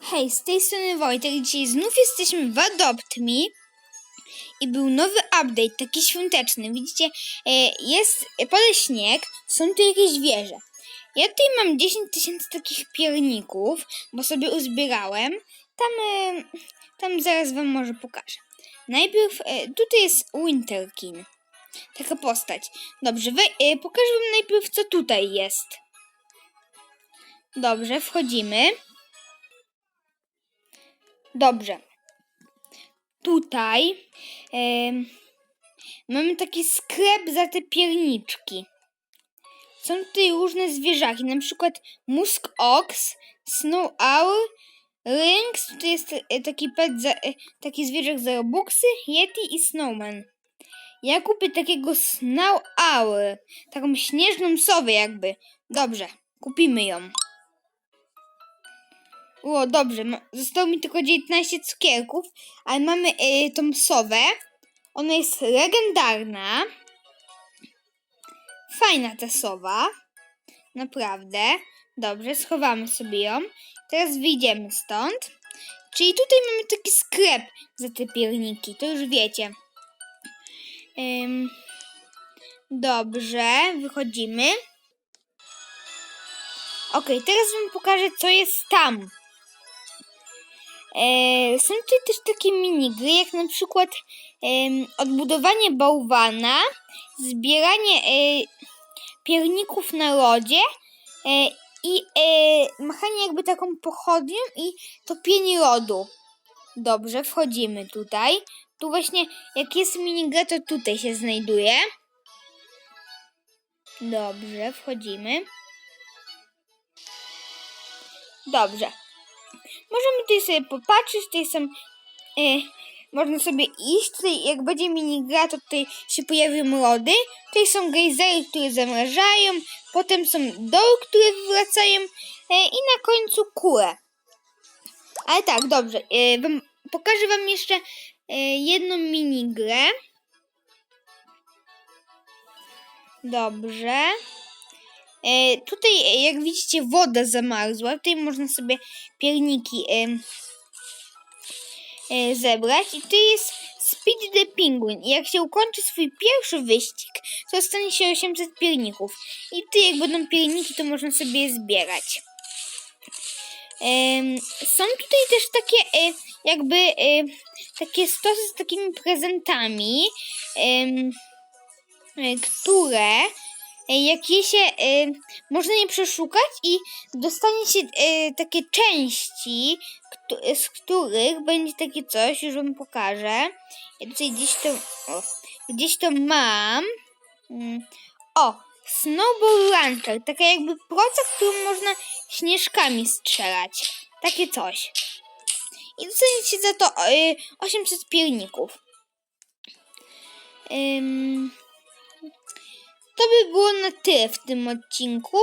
Hej, z tej strony Wojtek. Dzisiaj znów jesteśmy w AdoptMe i był nowy update, taki świąteczny. Widzicie, e, jest, pada śnieg, są tu jakieś wieże. Ja tutaj mam 10 tysięcy takich pierników, bo sobie uzbierałem. Tam, e, tam zaraz wam może pokażę. Najpierw, e, tutaj jest Winterkin. Taka postać. Dobrze, we, pokażę wam najpierw, co tutaj jest. Dobrze, wchodzimy. Dobrze. Tutaj em, mamy taki sklep za te pierniczki. Są tutaj różne zwierzaki, na przykład musk ox, snow owl, lynx, tutaj jest e, taki pet, za, e, taki zwierzak za robuxy, yeti i snowman. Ja kupię takiego snow owl, taką śnieżną sowę jakby. Dobrze, kupimy ją. O, dobrze. Zostało mi tylko 19 cukierków, ale mamy y, tą sowę. Ona jest legendarna. Fajna ta sowa. Naprawdę. Dobrze, schowamy sobie ją. Teraz wyjdziemy stąd. Czyli tutaj mamy taki sklep za te pierniki, to już wiecie. Ym, dobrze, wychodzimy. Okej, teraz wam pokażę, co jest tam. E, są tutaj też takie minigry, jak na przykład em, odbudowanie bałwana, zbieranie e, pierników na lodzie e, i e, machanie jakby taką pochodnią i topienie lodu. Dobrze, wchodzimy tutaj. Tu właśnie, jak jest minigra, to tutaj się znajduje. Dobrze, wchodzimy. Dobrze. Możemy tutaj sobie popatrzeć, tutaj są, e, można sobie iść, tutaj jak będzie minigra, to tutaj się pojawią lody, tutaj są gejzery, które zamrażają, potem są doły, które wywracają e, i na końcu kule. Ale tak, dobrze, e, wam, pokażę wam jeszcze e, jedną minigrę. Dobrze. E, tutaj, e, jak widzicie, woda zamarzła. Tutaj można sobie pierniki e, zebrać. I tu jest Speed the Penguin. I jak się ukończy swój pierwszy wyścig, to stanie się 800 pierników. I tu jak będą pierniki, to można sobie je zbierać. Są tutaj też takie jakby takie stosy z takimi prezentami, które e, jak je się, e, można je przeszukać i dostanie się e, takie części, któ- z których będzie takie coś, już wam pokażę. Ja tutaj gdzieś to, o, gdzieś to mam. Mm, O, Snowball Launcher, taka jakby proca, którą można śnieżkami strzelać. Takie coś. I dostaniecie za to e, 800 pierników. Ym, to by było na tyle w tym odcinku.